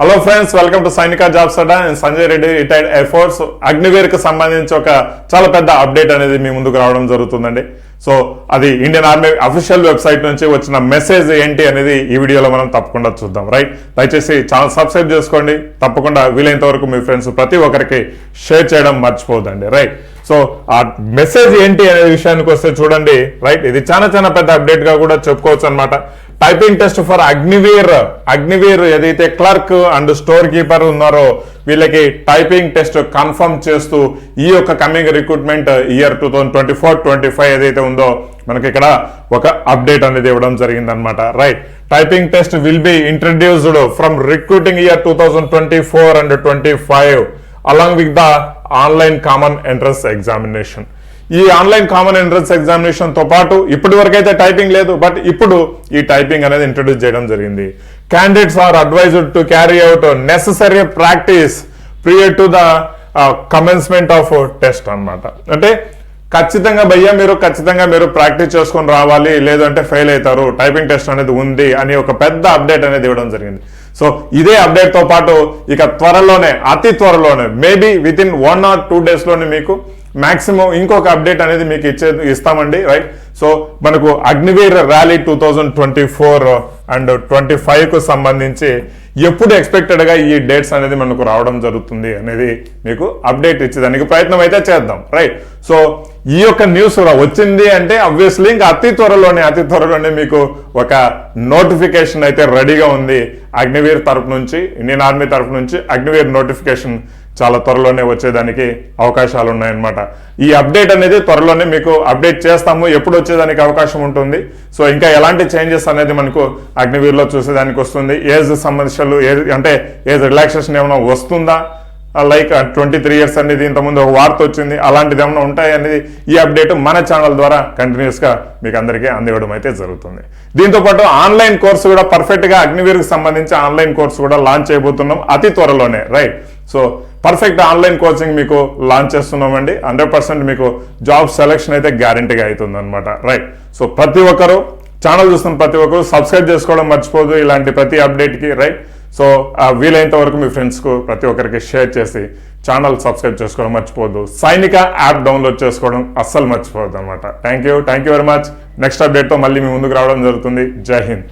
Hello friends welcome to Sainika jobs Adda నేను Sanjay Reddy retired air force force సంబంధించి ఒక చాలా పెద్ద అప్డేట్ అనేది మీ ముందుకు రావడం జరుగుతుందండి. సో అది ఇండియన్ ఆర్మీ అఫీషియల్ వెబ్సైట్ నుంచి వచ్చిన మెసేజ్ ఏంటి అనేది ఈ వీడియోలో మనం తప్పకుండా చూద్దాం రైట్ దయచేసి ఛానల్ సబ్స్క్రైబ్ చేసుకోండి. తప్పకుండా వీలైనంత వరకు మీ ఫ్రెండ్స్ ప్రతి ఒక్కరికి షేర్ చేయడం మర్చిపోదండి రైట్ సో ఆ మెసేజ్ ఏంటి అనే విషయానికి వస్తే చూడండి రైట్ ఇది చాలా చాలా పెద్ద అప్డేట్గా కూడా చెప్పుకోవచ్చు అనమాట typing test for Agniveer Agniveer ఏదైతే క్లర్క్ అండ్ స్టోర్ కీపర్ ఉన్నారో వీళ్ళకి టైపింగ్ టెస్ట్ కన్ఫర్మ్ చేస్తూ ఈ యొక్క coming recruitment year two thousand twenty four twenty five ఏదైతే ఉందో మనకి ఇక్కడ ఒక అప్డేట్ అనేది ఇవ్వడం జరిగింది అనమాట right typing test will be introduced from recruiting year two thousand twenty four and twenty five along with the online common entrance examination ఈ ఆన్లైన్ కామన్ ఎంట్రన్స్ ఎగ్జామినేషన్తో పాటు ఇప్పటి వరకైతే టైపింగ్ లేదు బట్ ఇప్పుడు ఈ టైపింగ్ అనేది ఇంట్రడ్యూస్ చేయడం జరిగింది. Candidates are advised to carry out necessary practice prior to the commencement of test అన్నమాట. అంటే ఖచ్చితంగా భయ్యా మీరు ఖచ్చితంగా మీరు ప్రాక్టీస్ చేసుకొని రావాలి లేదంటే ఫెయిల్ అవుతారు టైపింగ్ టెస్ట్ అనేది ఉంది అని ఒక పెద్ద అప్డేట్ అనేది ఇవ్వడం జరిగింది. సో ఇదే అప్డేట్తో పాటు ఇక త్వరలోనే అతి త్వరలోనే maybe with in one or two డేస్లోనే మీకు మాక్సిమం ఇంకొక అప్డేట్ అనేది మీకు ఇచ్చే ఇస్తామండి రైట్ సో మనకు Agniveer rally two thousand twenty four and twenty ఫైవ్కు సంబంధించి ఎప్పుడు ఎక్స్పెక్టెడ్గా ఈ డేట్స్ అనేది మనకు రావడం జరుగుతుంది అనేది మీకు అప్డేట్ ఇచ్చేదానికి ప్రయత్నం అయితే చేద్దాం రైట్ సో ఈ యొక్క న్యూస్ వచ్చింది అంటే అబ్వియస్లీ ఇంకా అతి త్వరలోనే అతి త్వరలోనే మీకు ఒక నోటిఫికేషన్ అయితే రెడీగా ఉంది. అగ్నివీర్ తరపు నుంచి ఇండియన్ ఆర్మీ తరపు నుంచి అగ్నివీర్ నోటిఫికేషన్ చాలా త్వరలోనే వచ్చేదానికి అవకాశాలు ఉన్నాయన్నమాట ఈ అప్డేట్ అనేది త్వరలోనే మీకు అప్డేట్ చేస్తాము. ఎప్పుడు వచ్చేదానికి అవకాశం ఉంటుంది. సో ఇంకా ఎలాంటి చేంజెస్ అనేది మనకు అగ్నివీర్లో చూసేదానికి వస్తుంది. ఏజ్ సమస్యలు ఏజ్ అంటే ఏజ్ రిలాక్సేషన్ ఏమైనా వస్తుందా? లైక్ ట్వంటీ త్రీ ఇయర్స్ అనేది ఇంతకుముందు ఒక వార్త వచ్చింది. అలాంటిది ఏమైనా ఉంటాయి అనేది ఈ అప్డేట్ మన ఛానల్ ద్వారా కంటిన్యూస్గా మీకు అందరికీ అందివ్వడం అయితే జరుగుతుంది. దీంతో పాటు ఆన్లైన్ కోర్సు కూడా పర్ఫెక్ట్గా అగ్నివీర్కి సంబంధించి ఆన్లైన్ కోర్సు కూడా లాంచ్ చేయబోతున్నాం అతి త్వరలోనే right so perfect online coaching మీకు లాంచ్ చేస్తున్నామండి. హండ్రెడ్ పర్సెంట్ మీకు జాబ్ సెలెక్షన్ అయితే గ్యారంటీగా అవుతుంది అనమాట రైట్ సో ప్రతి ఒక్కరు ఛానల్ చూస్తున్న ప్రతి ఒక్కరు సబ్స్క్రైబ్ చేసుకోవడం మర్చిపోదు. ఇలాంటి ప్రతి అప్డేట్కి రైట్ సో ఆ వీలైనంత వరకు మీ ఫ్రెండ్స్కు ప్రతి ఒక్కరికి షేర్ చేసి ఛానల్ సబ్స్క్రైబ్ చేసుకోవడం మర్చిపోవద్దు సైనిక యాప్ డౌన్లోడ్ చేసుకోవడం అస్సలు మర్చిపోవద్దు అనమాట thank you thank you very much next అప్డేట్తో మళ్ళీ మీ ముందుకు రావడం జరుగుతుంది. జై హింద్